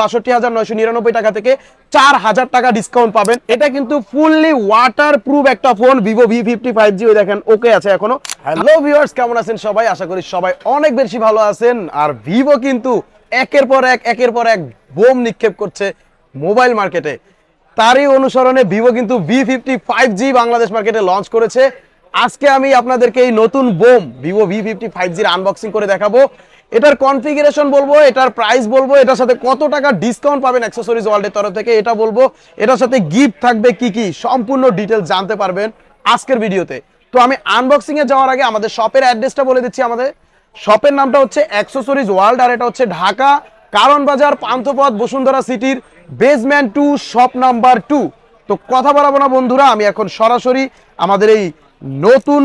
বাষট্টি হাজার নয়শো নিরানব্বই টাকা থেকে চার হাজার টাকা ডিসকাউন্ট পাবেন। এটা কিন্তু ফুললি ওয়াটার প্রুফ একটা phone Vivo V fifty five G দেখেন ওকে আছে এখনও। হ্যালো কেমন আছেন সবাই? আশা করি সবাই অনেক বেশি ভালো আছেন। আর ভিভো কিন্তু একের পর এক, একের পর এক বোম নিক্ষেপ করছে মোবাইল মার্কেটে তারই অনুসরণে ভিভো কিন্তু V fifty five G Bangladesh মার্কেটে লঞ্চ করেছে। আজকে আমি আপনাদেরকে এই নতুন bomb Vivo V fifty five জির আনবক্সিং করে দেখাবো। এটার কনফিগারেশন বলব, এটার প্রাইস বলব, এটার সাথে কত টাকা ডিসকাউন্ট পাবেন অ্যাক্সেসরিজ ওয়ার্ল্ডের তরফ থেকে এটা বলব। এটার সাথে গিফট থাকবে কি কি, সম্পূর্ণ ডিটেলস জানতে পারবেন আজকের ভিডিওতে। তো আমি আনবক্সিং এ যাওয়ার আগে আমাদের শপের অ্যাড্রেসটা বলে দিচ্ছি আমাদের। শপের নামটা হচ্ছে অ্যাক্সেসরিজ ওয়ার্ল্ড আর এটা হচ্ছে ঢাকা, কারণ বাজার, পান্থপথ, বসুন্ধরা সিটির basement two shop number two তো কথা বলাবো না বন্ধুরা, আমি এখন সরাসরি আমাদের এই নতুন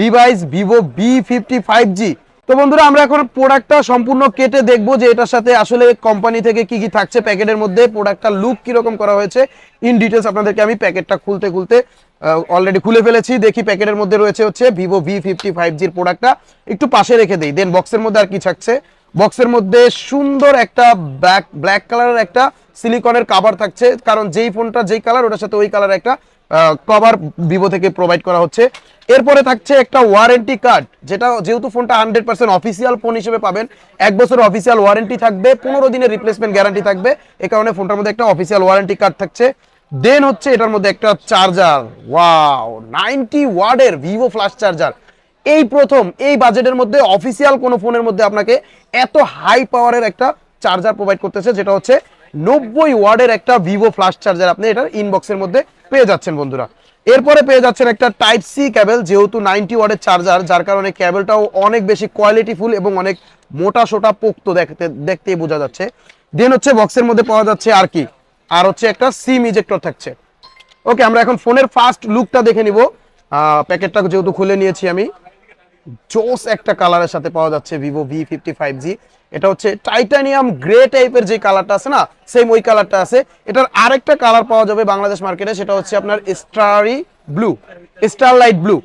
device Vivo V fifty five G তো বন্ধুরা, আমরা এখন প্রোডাক্টটা সম্পূর্ণ কেটে দেখব যে এটার সাথে আসলে কোম্পানি থেকে কি কি থাকছে। প্যাকেটের মধ্যে প্রোডাক্টটা লুক কীরকম করা হয়েছে ইন ডিটেলস আপনাদেরকে আমি প্যাকেটটা খুলতে খুলতে অলরেডি খুলে ফেলেছি। দেখি প্যাকেটের মধ্যে রয়েছে হচ্ছে ভিভো ভি ফিফটি ফাইভ জির প্রোডাক্টটা একটু পাশে রেখে দিই দেন বক্সের মধ্যে আর কি থাকছে? বক্সের মধ্যে সুন্দর একটা ব্ল্যাক ব্ল্যাক কালারের একটা সিলিকনের কাভার থাকছে। কারণ যেই ফোনটা যেই কালার ওটার সাথে ওই কালার একটা কভার ভিভো থেকে প্রোভাইড করা হচ্ছে। এরপরে থাকছে একটা ওয়ারেন্টি কার্ড যেটা যেহেতু ফোনটা হান্ড্রেড পার্সেন্ট অফিসিয়াল ফোন হিসেবে পাবেন, এক বছর অফিসিয়াল ওয়ারেন্টি থাকবে, পনেরো দিনের রিপ্লেসমেন্ট গ্যারান্টি থাকবে। এ কারণে ফোনটার মধ্যে একটা অফিসিয়াল ওয়ারেন্টি কার্ড থাকছে। দেন হচ্ছে এটার মধ্যে একটা চার্জার ওয়াও নাইনটি ওয়ার্ডের ভিভো ফ্ল্যাশ চার্জার এই প্রথম, এই বাজেটের মধ্যে অফিসিয়াল কোনো ফোনের মধ্যে আপনাকে এত হাই পাওয়ারের একটা চার্জার প্রোভাইড করতেছে, যেটা হচ্ছে নব্বই ওয়ার্ডের একটা ভিভো ফ্লাশ চার্জার আপনি এটার ইনবক্সের মধ্যে পেয়ে যাচ্ছেন বন্ধুরা। এরপরে পেয়ে যাচ্ছেন একটা টাইপ সি ক্যাবেল যেহেতু নাইনটি ওয়ার্ডের চার্জার যার কারণে ক্যাবেলটাও অনেক বেশি কোয়ালিটিফুল এবং অনেক মোটা সোটা পোক্ত দেখতে, দেখতেই বোঝা যাচ্ছে। দেন হচ্ছে বক্সের মধ্যে পাওয়া যাচ্ছে আর কি? আর হচ্ছে একটা সিম ইজেক্টর থাকছে। ওকে আমরা এখন ফোনের ফার্স্ট লুকটা দেখে নিব। প্যাকেটটা যেহেতু খুলে নিয়েছি আমি জোস একটা কালারের সাথে পাওয়া যাচ্ছে Vivo V fifty five G এটা হচ্ছে টাইটানিয়াম গ্রে টাইপের যে কালারটা আছে না সেম ওই কালারটা আছে। এটার আরেকটা কালার পাওয়া যাবে বাংলাদেশ মার্কেটে সেটা হচ্ছে আপনার স্টারি ব্লু স্টারলাইট ব্লু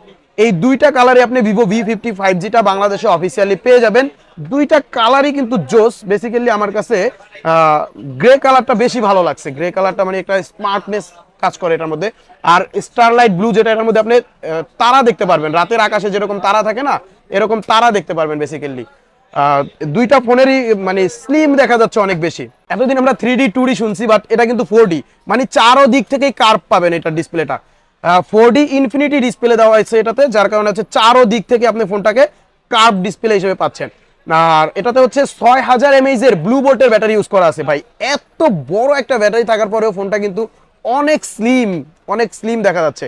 এই দুইটা কালারে আপনি ভিভো ভি ফিফটি ফাইভ জিটা বাংলাদেশে অফিসিয়ালি পেয়ে যাবেন। দুইটা কালারই কিন্তু জোস। বেসিক্যালি আমার কাছে গ্রে কালারটা বেশি ভালো লাগছে। গ্রে কালারটা মানে একটা স্মার্টনেস কাজ করে এটার মধ্যে। আর স্টারলাইট ব্লু যেটা এটার মধ্যে আপনি তারা দেখতে পারবেন। রাতের আকাশে যেরকম তারা থাকে না, এরকম তারা দেখতে পারবেন বেসিক্যালি দুইটা ফোনেরই মানে স্লিম দেখা যাচ্ছে অনেক বেশি। এতদিন আমরা থ্রি ডি টু ডি শুনছি বাট এটা কিন্তু ফোর ডি মানে চারো দিক থেকেই কার্ভ পাবেন এটা ডিসপ্লেটা ফোর ডি ইনফিনিটি ডিসপ্লে দেওয়া হয়েছে এটাতে, যার কারণে হচ্ছে চারো দিক থেকে আপনি ফোনটাকে কার্ভ ডিসপ্লে হিসেবে পাচ্ছেন। আর এটাতে হচ্ছে ছয় হাজার এমএইচ এর ব্লু বোল্টের ব্যাটারি ইউজ করা আছে ভাই। এত বড় একটা ব্যাটারি থাকার পরেও ফোনটা কিন্তু অনেক স্লিম অনেক স্লিম দেখা যাচ্ছে।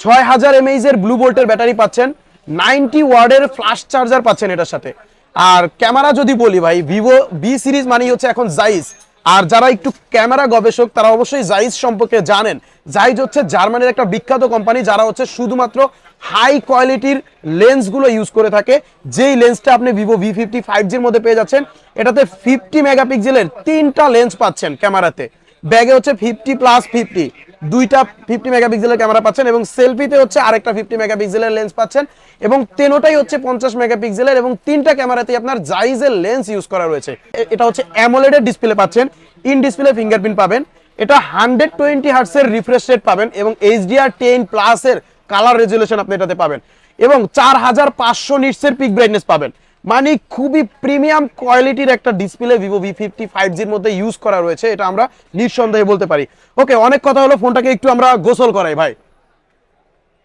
ছয় হাজার এমএইচ এর ব্লু বোল্টের ব্যাটারি পাচ্ছেন নাইনটি ওয়ার্ডের ফ্লাশ চার্জার পাচ্ছেন এটার সাথে। আর ক্যামেরা যদি বলি ভাই ভিভো বি সিরিজ মানেই হচ্ছে এখন জাইস আর যারা একটু ক্যামেরা গবেষক, তারা অবশ্যই জাইজ সম্পর্কে জানেন। জাইজ হচ্ছে জার্মানির একটা বিখ্যাত কোম্পানি যারা হচ্ছে শুধুমাত্র হাই কোয়ালিটির লেন্সগুলো ইউজ করে থাকে। যেই লেন্সটা আপনি ভিভো ভি ফিফটি ফাইভ জির মধ্যে পেয়ে যাচ্ছেন, এটাতে ফিফটি মেগাপিক্সেলের তিনটা লেন্স পাচ্ছেন ক্যামেরাতে ব্যাগে হচ্ছে ফিফটি প্লাস ফিফটি দুইটা ফিফটি মেগাপিক্সেলের ক্যামেরা পাচ্ছেন এবং সেলফিতে হচ্ছে আরেকটা ফিফটি মেগাপিক্সেলের লেন্স পাচ্ছেন এবং তেনোটাই হচ্ছে পঞ্চাশ মেগাপিক্সেলের এবং তিনটা ক্যামেরাতেই আপনার জাইজের লেন্স ইউজ করা রয়েছে। এটা হচ্ছে অ্যামোলেডের ডিসপ্লে পাচ্ছেন। ইন ডিসপ্লে ফিঙ্গারপ্রিন্ট পাবেন। এটা হান্ড্রেড টোয়েন্টি হার্টসের রিফ্রেশ রেট পাবেন এবং এইচডিআর টেন প্লাসের কালার রেজুলেশন আপনি এটাতে পাবেন। এবং চার হাজার পাঁচশো নিটসের পিক ব্রাইটনেস পাবেন। মানে খুবই প্রিমিয়াম কোয়ালিটির একটা display Vivo V fifty five জির মধ্যে ইউজ করা রয়েছে, এটা আমরা নিঃসন্দেহে বলতে পারি। ওকে অনেক কথা হলো, ফোনটাকে একটু আমরা গোসল করাই, ভাই।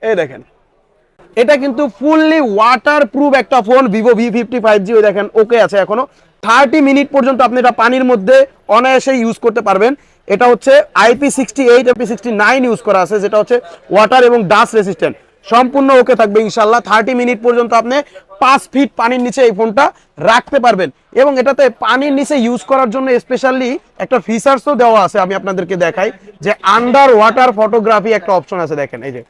এই দেখেন, এটা কিন্তু ফুললি ওয়াটার প্রুফ একটা phone Vivo V fifty five G ওই দেখেন ওকে আছে এখনও। থার্টি মিনিট পর্যন্ত আপনি এটা পানির মধ্যে অনায়াসে ইউজ করতে পারবেন। এটা হচ্ছে IP sixty eight IP sixty nine use করা আছে, যেটা হচ্ছে ওয়াটার এবং ডাস্ট রেসিস্ট্যান্ট সম্পূর্ণ ওকে থাকবে ইনশাল্লাহ থার্টি মিনিট পর্যন্ত আপনি পাঁচ ফিট পানির নিচে এই ফোনটা রাখতে পারবেন। এবং এটাতে পানির নিচে ইউজ করার জন্য স্পেশালি একটা ফিচার্সও দেওয়া আছে, আমি আপনাদেরকে দেখাই। যে আন্ডার ওয়াটার ফটোগ্রাফি একটা অপশন আছে, দেখেন, এই যে।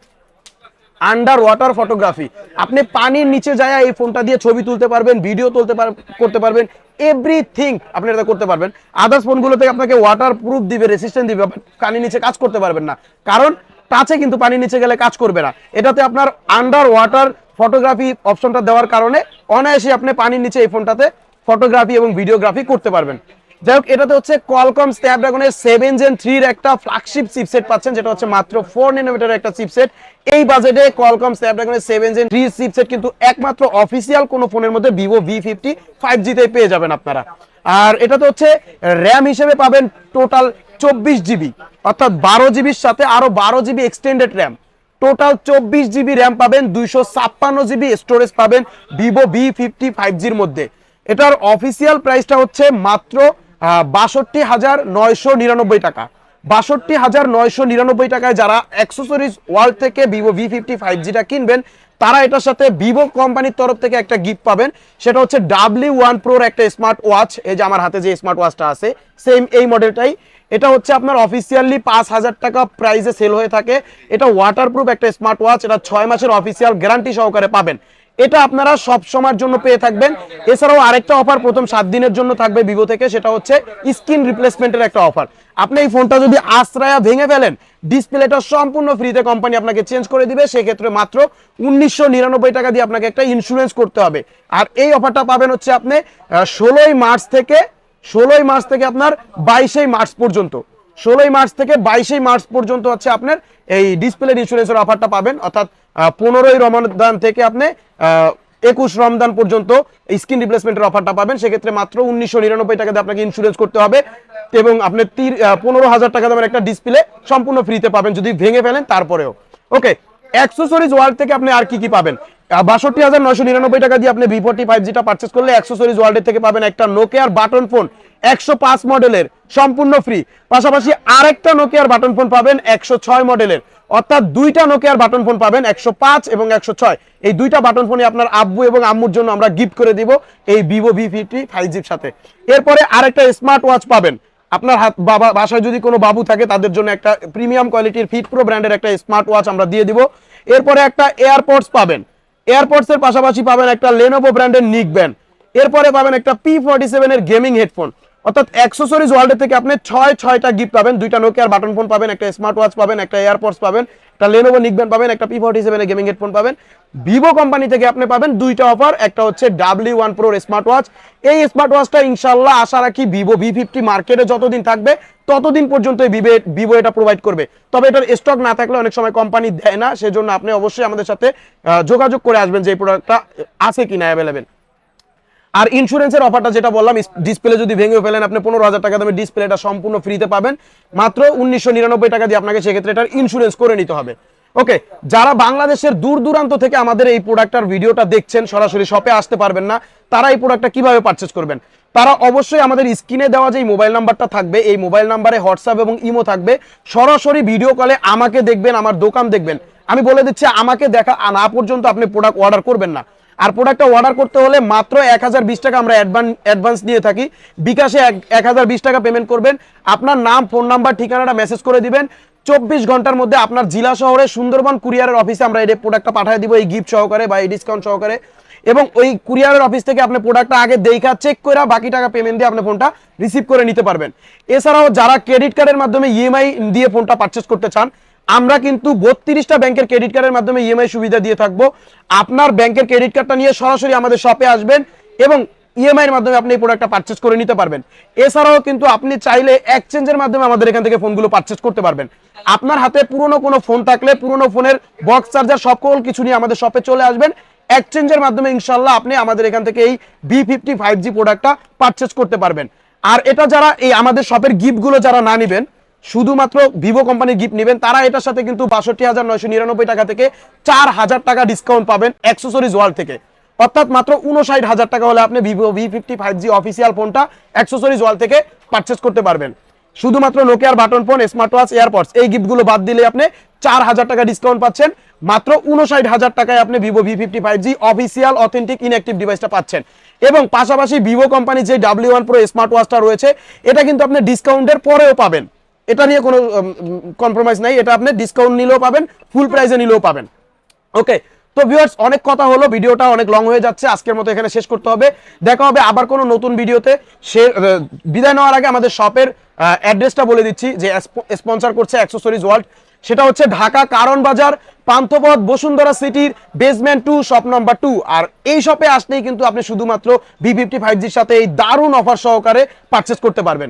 আন্ডার ওয়াটার ফটোগ্রাফি আপনি পানির নিচে যায় এই ফোনটা দিয়ে ছবি তুলতে পারবেন ভিডিও তুলতে করতে পারবেন এভরিথিং আপনি এটা করতে পারবেন। আদার্স ফোনগুলোতে আপনাকে ওয়াটার প্রুফ দিবে রেসিস্ট্যান্ট দিবে পানির নিচে কাজ করতে পারবেন না। কারণ টাচে কিন্তু পানির নিচে গেলে কাজ করবে না। এটাতে আপনার আন্ডার ওয়াটার ফটোগ্রাফি অপশনটা দেওয়ার কারণে অনায়াসে আপনি পানির নিচে এই ফোনটাতে ফটোগ্রাফি এবং ভিডিওগ্রাফি করতে পারবেন। যাই হোক, এটাতে হচ্ছে কোয়ালকম স্ন্যাপড্রাগনের সেভেন জেন থ্রির একটা ফ্ল্যাগশিপ চিপসেট পাচ্ছেন, যেটা হচ্ছে মাত্র ফোর নিনোমিটার একটা চিপসেট এই বাজেটে কোয়ালকম স্ন্যাপড্রাগনের সেভেন জেন থ্রি চিপসেট কিন্তু একমাত্র অফিসিয়াল কোনো ফোনের মধ্যে ভিভো ভি ফিফটি ফাইভ জিতে পেয়ে যাবেন আপনারা। আর এটাতে হচ্ছে র্যাম হিসেবে পাবেন টোটাল চব্বিশ জিবি অর্থাৎ বারো জিবির সাথে আরও বারো জিবি এক্সটেন্ডেড র্যাম টোটাল চব্বিশ জিবি র্যাম পাবেন, দুইশো ছাপ্পান্ন জিবি স্টোরেজ পাবেন ভিভো ভি ফিফটি ফাইভ জির মধ্যে। এটার অফিসিয়াল প্রাইসটা হচ্ছে মাত্র বাষট্টি হাজার নয়শো নিরানব্বই টাকা। বাষট্টি হাজার নয়শো নিরানব্বই টাকায় যারা অ্যাক্সেসরিজ ওয়ার্ল্ড থেকে ভিভো ভি ফিফটি ফাইভ জিটা কিনবেন, তারা এটার সাথে ভিভো কোম্পানির তরফ থেকে একটা গিফট পাবেন। সেটা হচ্ছে ডাব্লিউ ওয়ান প্রোর একটা স্মার্ট ওয়াচ এই যে আমার হাতে যে স্মার্ট ওয়াচটা আছে সেম এই মডেলটাই এটা হচ্ছে আপনার অফিসিয়ালি পাঁচ হাজার টাকা প্রাইসে সেল হয়ে থাকে। এটা ওয়াটারপ্রুফ একটা স্মার্ট ওয়াচ এটা ছয় মাসের অফিসিয়াল গ্যারান্টি সহকারে পাবেন। এটা আপনারা সব সময়ের জন্য পেয়ে থাকবেন। এছাড়াও আরেকটা অফার প্রথম সাত দিনের জন্য থাকবে ভিভো থেকে, সেটা হচ্ছে স্ক্রিন রিপ্লেসমেন্টের একটা অফার আপনি এই ফোনটা যদি আশ্রয়া ভেঙে ফেলেন ডিসপ্লেটা সম্পূর্ণ ফ্রিতে কোম্পানি আপনাকে চেঞ্জ করে দিবে। সেক্ষেত্রে মাত্র উনিশশো নিরানব্বই টাকা দিয়ে আপনাকে একটা ইন্স্যুরেন্স করতে হবে। আর এই অফারটা পাবেন হচ্ছে আপনি ষোলোই মার্চ থেকে ষোলোই মার্চ থেকে আপনার বাইশেই মার্চ পর্যন্ত। ষোলোই মার্চ থেকে বাইশেই মার্চ পর্যন্ত হচ্ছে আপনার এই ডিসপ্লে ইন্স্যুরেন্সের অফারটা পাবেন। অর্থাৎ পনেরোই রমদান থেকে আপনি একুশ রমদান পর্যন্ত স্ক্রিন রিপ্লেসমেন্টের অফারটা পাবেন। সেক্ষেত্রে মাত্র উনিশশো নিরানব্বই টাকাতে আপনাকে ইন্স্যুরেন্স করতে হবে এবং আপনি তির পনেরো হাজার টাকা দামের একটা ডিসপ্লে সম্পূর্ণ ফ্রিতে পাবেন যদি ভেঙে ফেলেন তারপরেও। ওকে অ্যাক্সেসরিজ ওয়ার্ল্ড থেকে আপনি আর কি কি পাবেন? বাষট্টি হাজার নয়শো নিরানব্বই টাকা দিয়ে আপনি ভি ফোর্টি ফাইভ জিটা পার্চেস করলে অ্যাক্সেসরিজ ওয়ার্ল্ডের থেকে পাবেন একটা নোকিয়ার বাটন ফোন একশো পাঁচ মডেলের সম্পূর্ণ ফ্রি পাশাপাশি আরেকটা নোকিয়ার বাটন ফোন পাবেন একশো ছয় মডেলের অর্থাৎ দুইটা নোকিয়ার বাটন ফোন পাবেন একশো পাঁচ এবং একশো ছয়। এই দুইটা বাটন ফোনই আপনার আব্বু এবং আম্মুর জন্য আমরা গিফট করে দিব এই ভিভো ভি ফিফটি ফাইভ জির সাথে। এরপরে আরেকটা স্মার্ট ওয়াচ পাবেন। আপনার হাত বাবা বাসায় যদি কোনো বাবু থাকে, তাদের জন্য একটা প্রিমিয়াম কোয়ালিটির ফিট প্রো ব্র্যান্ডের একটা স্মার্ট ওয়াচ আমরা দিয়ে দিব। এরপরে একটা এয়ারপডস পাবেন। এয়ারপডস এর পাশাপাশি পাবেন একটা লেনোভো ব্র্যান্ডের নিক ব্যান্ড এরপরে পাবেন একটা পি ফর্টি সেভেন এর গেমিং হেডফোন অর্থাৎ অ্যাক্সেসরিজ ওয়ার্ল্ডের থেকে আপনি ছয়, ছয়টা গিফট পাবেন। দুইটা নোকিয়ার বাটন ফোন পাবেন, একটা স্মার্ট ওয়াচ পাবেন, একটা এয়ারপডস পাবেন, একটা লেনোভো নিকব্যান্ড পাবেন, একটা P forty seven gaming headphone পাবেন। ভিভো কোম্পানি থেকে আপনি পাবেন দুইটা অফার একটা হচ্ছে ডাব্লিউ ওয়ান প্রোর স্মার্ট ওয়াচ এই স্মার্ট ওয়াচটা ইনশাল্লাহ আশা রাখি ভিভো ভি ফিফটি মার্কেটে যতদিন থাকবে, ততদিন পর্যন্ত ভিভো ভিভো এটা প্রোভাইড করবে। তবে এটার স্টক না থাকলে অনেক সময় কোম্পানি দেয় না, সেজন্য আপনি অবশ্যই আমাদের সাথে যোগাযোগ করে আসবেন যে এই প্রোডাক্টটা আছে কিনা অ্যাভেলেবেল আর ইন্স্যুরেন্সের অফারটা যেটা বললাম ডিসপ্লে যদি ভেঙে ফেলেন, আপনি পনেরো হাজার টাকা দামে ডিসপ্লেটা সম্পূর্ণ ফ্রিতে পাবেন। মাত্র উনিশশো নিরানব্বই টাকা দিয়ে আপনাকে সেক্ষেত্রে এটার ইন্স্যুরেন্স করে নিতে হবে। ওকে যারা বাংলাদেশের দূর দূরান্ত থেকে আমাদের এই প্রোডাক্টটার ভিডিওটা দেখছেন, সরাসরি শপে আসতে পারবেন না, তারা এই প্রোডাক্টটা কীভাবে পারচেস করবেন? তারা অবশ্যই আমাদের স্ক্রিনে দেওয়া যে মোবাইল নাম্বারটা থাকবে, এই মোবাইল নাম্বারে হোয়াটসঅ্যাপ এবং ইমো থাকবে। সরাসরি ভিডিও কলে আমাকে দেখবেন, আমার দোকান দেখবেন। আমি বলে দিচ্ছি, আমাকে দেখা না পর্যন্ত আপনি প্রোডাক্ট অর্ডার করবেন না। আর প্রোডাক্টটা অর্ডার করতে হলে মাত্র এক হাজার বিশ টাকা আমরা অ্যাডভান্স নিয়ে থাকি। বিকাশে এক হাজার বিশ টাকা পেমেন্ট করবেন। আপনার নাম ফোন নাম্বার ঠিকানাটা মেসেজ করে দিবেন। চব্বিশ ঘণ্টার মধ্যে আপনার জেলা শহরে সুন্দরবন কুরিয়ারের অফিসে আমরা এই প্রোডাক্টটা পাঠিয়ে দিব, এই গিফট সহকারে বা এই ডিসকাউন্ট সহকারে। এবং ওই কুরিয়ারের অফিস থেকে আপনি প্রোডাক্টটা আগে দেখা চেক করে বাকি টাকা পেমেন্ট দিয়ে আপনি ফোনটা রিসিভ করে নিতে পারবেন। এছাড়াও যারা ক্রেডিট কার্ডের মাধ্যমে ইএমআই দিয়ে ফোনটা পারচেস করতে চান আমরা কিন্তু বত্রিশটা ব্যাংকের ক্রেডিট কার্ডের মাধ্যমে ইএমআই সুবিধা দিয়ে থাকব। আপনার ব্যাংকের ক্রেডিট কার্ডটা নিয়ে সরাসরি আমাদের শপে আসবেন এবং ইএমআই এর মাধ্যমে আপনি এই প্রোডাক্টটা পারচেস করে নিতে পারবেন। এছাড়াও কিন্তু আপনি চাইলে এক্সচেঞ্জের মাধ্যমে আমাদের এখান থেকে ফোনগুলো পারচেস করতে পারবেন। আপনার হাতে পুরনো কোনো ফোন থাকলে পুরনো ফোনের বক্স চার্জার সকল কিছু নিয়ে আমাদের শপে চলে আসবেন। এক্সচেঞ্জের মাধ্যমে ইনশাল্লাহ আপনি আমাদের এখান থেকে এই বি ফিফটি ফাইভ জি প্রোডাক্টটা পারচেস করতে পারবেন। আর এটা যারা এই আমাদের শপের গিফটগুলো যারা না নেবেন শুধুমাত্র ভিভো কোম্পানির গিফট নেবেন, তারা এটার সাথে কিন্তু বাষট্টি হাজার নয়শো নিরানব্বই টাকা থেকে চার হাজার টাকা ডিসকাউন্ট পাবেন অ্যাক্সেসরিজ ওয়ার্ল্ড থেকে। অর্থাৎ মাত্র উনষাট হাজার টাকা হলে আপনি Vivo V fifty five G official ফোনটা অ্যাক্সেসরিজ ওয়ার্ল্ড থেকে পারচেস করতে পারবেন। শুধুমাত্র নোকিয়ার button phone smart watch AirPods এই গিফটগুলো বাদ দিলে আপনি চার হাজার টাকা ডিসকাউন্ট পাচ্ছেন। মাত্র উনষাট হাজার টাকায় আপনি Vivo V fifty five G official authentic inactive ডিভাইসটা পাচ্ছেন। এবং পাশাপাশি ভিভো কোম্পানির যে ডাব্লিউ ওয়ান প্রো স্মার্ট ওয়াচটা রয়েছে, এটা কিন্তু আপনি ডিসকাউন্টের পরেও পাবেন। এটা নিয়ে কোনো কম্প্রোমাইজ নাই। এটা আপনি ডিসকাউন্ট নিলেও পাবেন ফুল প্রাইসে নিলেও পাবেন। ওকে তো ভিউয়ার্স অনেক কথা হলো, ভিডিওটা অনেক লং হয়ে যাচ্ছে, আজকের মতো এখানে শেষ করতে হবে। দেখা হবে আবার কোনো নতুন ভিডিওতে। সে বিদায় নেওয়ার আগে আমাদের শপের অ্যাড্রেসটা বলে দিচ্ছি, যে স্পন্সর করছে অ্যাক্সেসরিজ ওয়ার্ল্ড সেটা হচ্ছে ঢাকা কারণ বাজার, পান্থপথ, বসুন্ধরা সিটির basement two shop number two আর এই শপে আসলেই কিন্তু আপনি শুধুমাত্র ভি ফিফটি ফাইভ জির সাথে এই দারুণ অফার সহকারে পারচেস করতে পারবেন।